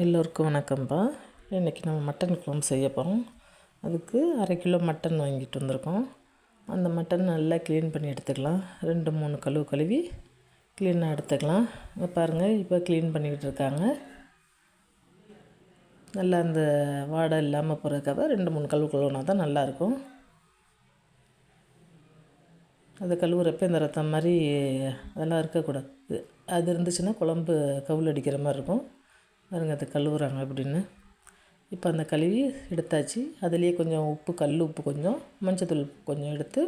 எல்லோருக்கும் வணக்கம்ப்பா இன்றைக்கி நம்ம மட்டன் குழம்பு செய்ய போகிறோம் அதுக்கு அரை கிலோ மட்டன் வாங்கிட்டு வந்திருக்கோம். அந்த மட்டன் நல்லா க்ளீன் பண்ணி எடுத்துக்கலாம். ரெண்டு மூணு கழுவு கழுவி க்ளீனாக எடுத்துக்கலாம். பாருங்கள் இப்போ க்ளீன் பண்ணிக்கிட்டு இருக்காங்க. நல்லா அந்த வாடை இல்லாமல் போகிறதுக்காக ரெண்டு மூணு கழுவு கழுவுனா தான் நல்லாயிருக்கும் அது கழுவுறப்ப இந்த ரத்தம் மாதிரி அதெல்லாம் இருக்கக்கூடாது. அது இருந்துச்சுன்னா குழம்பு கவுல் அடிக்கிற மாதிரி இருக்கும். பாருங்கள் அதை கழுவுறாங்க அப்படின்னு. இப்போ அந்த கழுவி எடுத்தாச்சு. அதுலேயே கொஞ்சம் உப்பு கல் உப்பு கொஞ்சம் மஞ்சத்தூள் கொஞ்சம் எடுத்து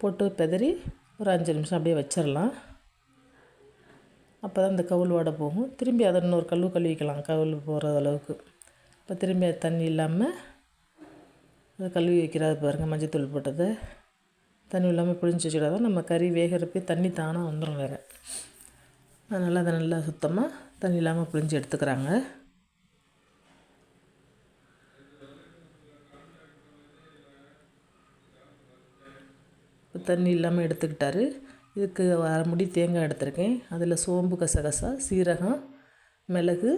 போட்டு பெதறி ஒரு அஞ்சு நிமிஷம் அப்படியே வச்சிடலாம். அப்போ தான் அந்த கவுள் வாடை போகும். திரும்பி அதை இன்னொரு கழுவு கழுவிக்கலாம் கவுல் போகிற அளவுக்கு. இப்போ திரும்பி அது தண்ணி இல்லாமல் அதை கழுவி வைக்கிறாது பாருங்கள் மஞ்சத்தூள் போட்டதை. தண்ணி இல்லாமல் பிழிஞ்சு வச்சுக்கிட்டா தான் நம்ம கறி வேகிறப்பே தண்ணி தானாக வந்துடும் வேறு. அதனால் அதை நல்லா சுத்தமாக தண்ணி இல்லாமல் பிழிஞ்சு எடுத்துக்கிறாங்க. இப்போ தண்ணி இல்லாமல் எடுத்துக்கிட்டாரு. இதுக்கு அரைமுடி தேங்காய் எடுத்திருக்கேன். அதில் சோம்பு கசகசா சீரகம் மிளகு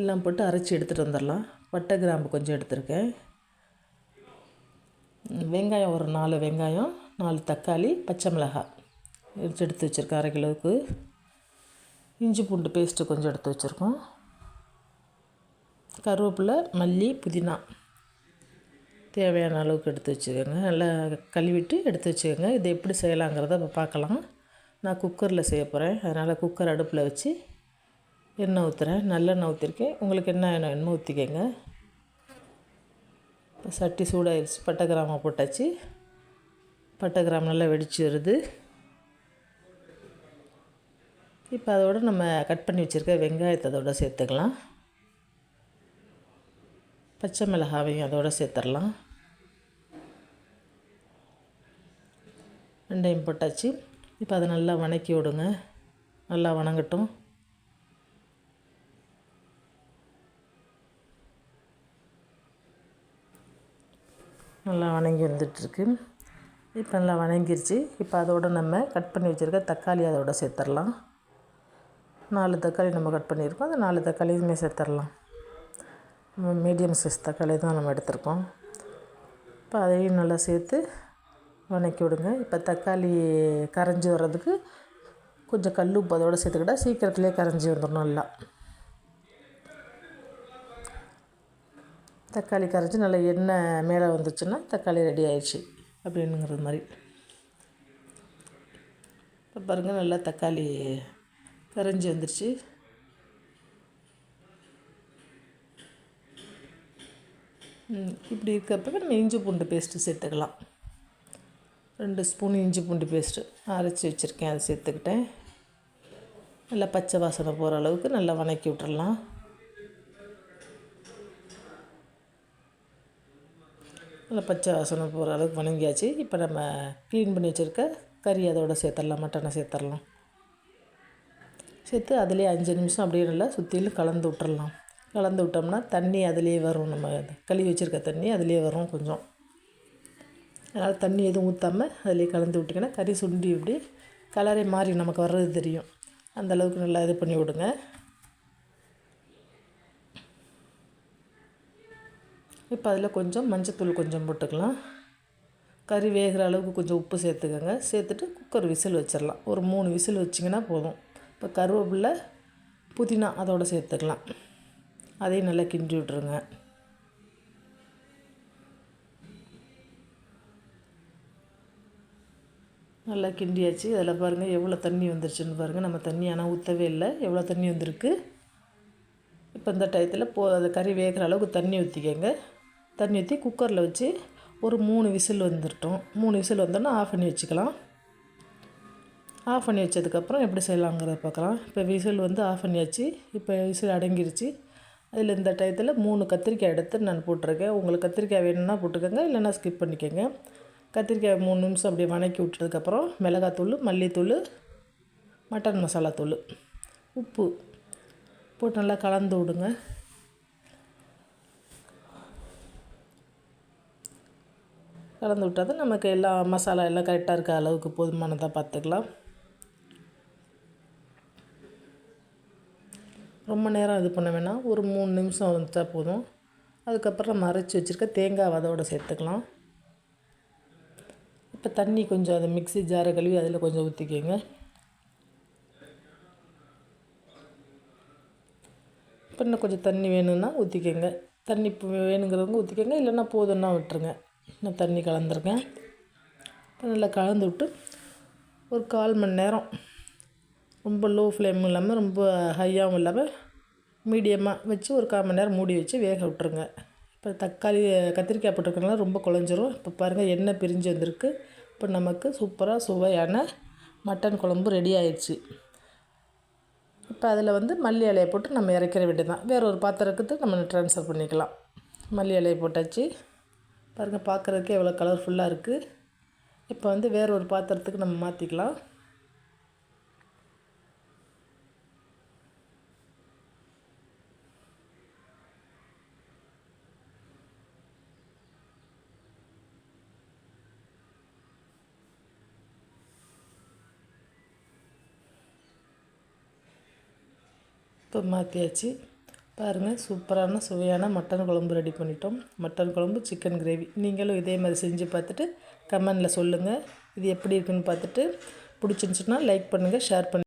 எல்லாம் போட்டு அரைச்சி எடுத்துகிட்டு வந்துடலாம் பட்டை கிராம்பு கொஞ்சம் எடுத்திருக்கேன். வெங்காயம் ஒரு நாலு வெங்காயம் நாலு தக்காளி பச்சை மிளகாய் எடுத்து எடுத்து வச்சுருக்கேன். அரை கிலோவுக்கு. இஞ்சி பூண்டு பேஸ்ட்டு கொஞ்சம் எடுத்து வச்சுருக்கோம். கருவேப்பிலை மல்லி புதினா தேவையான அளவுக்கு எடுத்து வச்சுக்கோங்க. நல்லா கழுவிட்டு எடுத்து வச்சுக்கோங்க. இதை எப்படி செய்யலாங்கிறத இப்போ பார்க்கலாம். நான் குக்கரில் செய்ய போகிறேன் அதனால் குக்கர் அடுப்பில் வச்சு எண்ணெய் ஊற்றுறேன் நல்லெண்ணெய் ஊற்றிருக்கேன் உங்களுக்கு என்ன வேணும் எண்ணெய் ஊற்றிக்கோங்க சட்டி சூடாயிருச்சு. பட்டை கிராமம் போட்டாச்சு. பட்டை கிராமம் நல்லா வெடிச்சு வருது இப்போ அதோடு நம்ம கட் பண்ணி வச்சுருக்க வெங்காயத்தை அதோட சேர்த்துக்கலாம். பச்சை மிளகாவையும் அதோட சேர்த்துடலாம். ரெண்டையும் போட்டாச்சு. இப்போ அதை நல்லா வணக்கி விடுங்க. நல்லா வணங்கட்டும். நல்லா வணங்கி வந்துட்டுருக்கு. இப்போ நல்லா வணங்கிருச்சு. இப்போ அதோட நம்ம கட் பண்ணி வச்சுருக்க தக்காளி அதோட சேர்த்துடலாம். நாலு தக்காளி நம்ம கட் பண்ணியிருக்கோம். அந்த நாலு தக்காளியுமே சேர்த்துடலாம். மீடியம் சைஸ் தக்காளி தான் நம்ம எடுத்திருக்கோம். இப்போ அதையும் நல்லா சேர்த்து வணக்கி விடுங்க. இப்போ தக்காளி கரைஞ்சி வர்றதுக்கு கொஞ்சம் கல் உப்பு அதோடு சேர்த்துக்கிட்டா சீக்கிரத்துலேயே கரைஞ்சி வந்துடும் நல்லா. தக்காளி கரைஞ்சி நல்லா எண்ணெய் மேலே வந்துச்சுன்னா தக்காளி ரெடி ஆயிடுச்சு அப்படின்னுங்கிறது மாதிரி. இப்போ பாருங்கள் நல்லா தக்காளி கரைஞ்சி வந்துருச்சு. இப்படி இருக்கிறப்ப நம்ம இஞ்சி பூண்டு பேஸ்ட்டு சேர்த்துக்கலாம். ரெண்டு ஸ்பூன் இஞ்சி பூண்டு பேஸ்ட்டு அரைச்சி வச்சுருக்கேன் அதை சேர்த்துக்கிட்டேன். நல்லா பச்சை வாசனை போகிற அளவுக்கு நல்லா வணக்கி விட்டுறலாம். நல்லா பச்சை வாசனை போகிற அளவுக்கு வணங்கியாச்சு. இப்போ நம்ம க்ளீன் பண்ணி வச்சுருக்க கறி அதோட சேர்த்துடலாம் மட்டனை சேர்த்துடலாம். சேர்த்து அதிலே அஞ்சு நிமிஷம் அப்படியே நல்லா சுற்றிலும் கலந்து விட்டுறலாம். கலந்து விட்டோம்னா தண்ணி அதிலே வரும். நம்ம கழுவி வச்சுருக்க தண்ணி அதிலே வரும் கொஞ்சம். அதனால் தண்ணி எதுவும் ஊற்றாமல் அதிலே கலந்து விட்டிங்கன்னா கறி சுண்டி இப்படி கலரே மாறி நமக்கு வர்றது தெரியும். அந்தளவுக்கு நல்லா இது பண்ணி விடுங்க. இப்போ அதில் கொஞ்சம் மஞ்சத்தூள் கொஞ்சம் போட்டுக்கலாம். கறி வேகிற அளவுக்கு கொஞ்சம் உப்பு சேர்த்துக்கோங்க. சேர்த்துட்டு குக்கர் விசில் வச்சிடலாம் ஒரு மூணு விசில் வச்சிங்கன்னா போதும். இப்போ கருவேப்பில்லை புதினா அதோடு சேர்த்துக்கலாம். அதையும் நல்லா கிண்டி விட்ருங்க நல்லா கிண்டியாச்சு. அதில் பாருங்கள் எவ்வளோ தண்ணி வந்துருச்சுன்னு பாருங்கள் நம்ம தண்ணி ஆனால் ஊற்றவே இல்லை. எவ்வளோ தண்ணி வந்திருக்கு? இப்போ இந்த டயத்தில் போ அது கறி வேகிற அளவுக்கு தண்ணி ஊற்றிக்கங்க. தண்ணி ஊற்றி குக்கரில் வச்சு ஒரு மூணு விசில் வந்துட்டோம் மூணு விசில் வந்தோன்னா ஆஃப் பண்ணி வச்சுக்கலாம். ஆஃப் பண்ணி வச்சதுக்கப்புறம் எப்படி செய்யலாங்கிறத பார்க்கலாம். இப்போ விசில் வந்து ஆஃப் பண்ணியாச்சு. இப்போ விசில் அடங்கிருச்சு. அதில் இந்த டயத்தில் மூணு கத்திரிக்காய் எடுத்து நான் போட்டிருக்கேன். உங்களுக்கு கத்திரிக்காய் வேணும்னா போட்டுக்கோங்க. இல்லைன்னா ஸ்கிப் பண்ணிக்கோங்க. கத்திரிக்காய் மூணு நிமிஷம் அப்படியே வணக்கி விட்டதுக்கப்புறம் மிளகாத்தூள் மல்லித்தூள் மட்டன் மசாலா தூள் உப்பு போட்டு நல்லா கலந்து விடுங்க. கலந்து விட்டால் தான் நமக்கு எல்லா மசாலா எல்லாம் கரெக்டாக இருக்க அளவுக்கு போதுமானதாக பார்த்துக்கலாம். ரொம்ப நேரம் இது பண்ண வேணாம். ஒரு மூணு நிமிஷம் வந்துட்டா போதும். அதுக்கப்புறம் நம்ம அரைச்சி வச்சுருக்க தேங்காய் அதோட சேர்த்துக்கலாம். இப்போ தண்ணி கொஞ்சம் அதை மிக்ஸி ஜாரை கழுவி அதில் கொஞ்சம் ஊற்றிக்கோங்க இப்போ இன்னும் கொஞ்சம் தண்ணி வேணும்னா ஊற்றிக்கோங்க தண்ணி இப்போ வேணுங்கிறவங்க ஊற்றிக்கோங்க இல்லைன்னா போதும்னா விட்டுருங்க. இன்னும் தண்ணி கலந்துருக்கேன். இப்போ நல்லா கலந்து விட்டு ஒரு கால் மணி நேரம் ரொம்ப லோ ஃப்ளேமும் இல்லாமல் ரொம்ப ஹையாகவும் இல்லாமல் மீடியமாக வச்சு ஒரு கால் மணி நேரம் மூடி வச்சு வேக விட்ருங்க இப்போ தக்காளி கத்திரிக்காய் போட்டிருக்கனால ரொம்ப குழஞ்சிரும். இப்போ பாருங்கள் எண்ணெய் பிரிஞ்சு வந்திருக்கு. இப்போ நமக்கு சூப்பராக சுவையான மட்டன் குழம்பு ரெடி ஆயிடுச்சு. இப்போ அதில் வந்து மல்லி இலையை போட்டு நம்ம இறக்கிற வேண்டியது தான் வேறு ஒரு பாத்திரத்துக்கு நம்ம ட்ரான்ஸ்ஃபர் பண்ணிக்கலாம். மல்லி இலையை போட்டாச்சு. பாருங்கள் பார்க்குறதுக்கே எவ்வளோ கலர்ஃபுல்லாக இருக்குது இப்போ வந்து வேறு ஒரு பாத்திரத்துக்கு நம்ம மாற்றிக்கலாம் இப்போ மாற்றியாச்சு பாருங்கள் சூப்பரான சுவையான மட்டன் குழம்பு ரெடி பண்ணிட்டோம். மட்டன் குழம்பு சிக்கன் கிரேவி நீங்களும் இதே மாதிரி செஞ்சு பார்த்துட்டு கமெண்டில் சொல்லுங்கள் இது எப்படி இருக்குன்னு பார்த்துட்டு. பிடிச்சிருந்துச்சுன்னா லைக் பண்ணுங்கள் ஷேர் பண்ணுங்கள்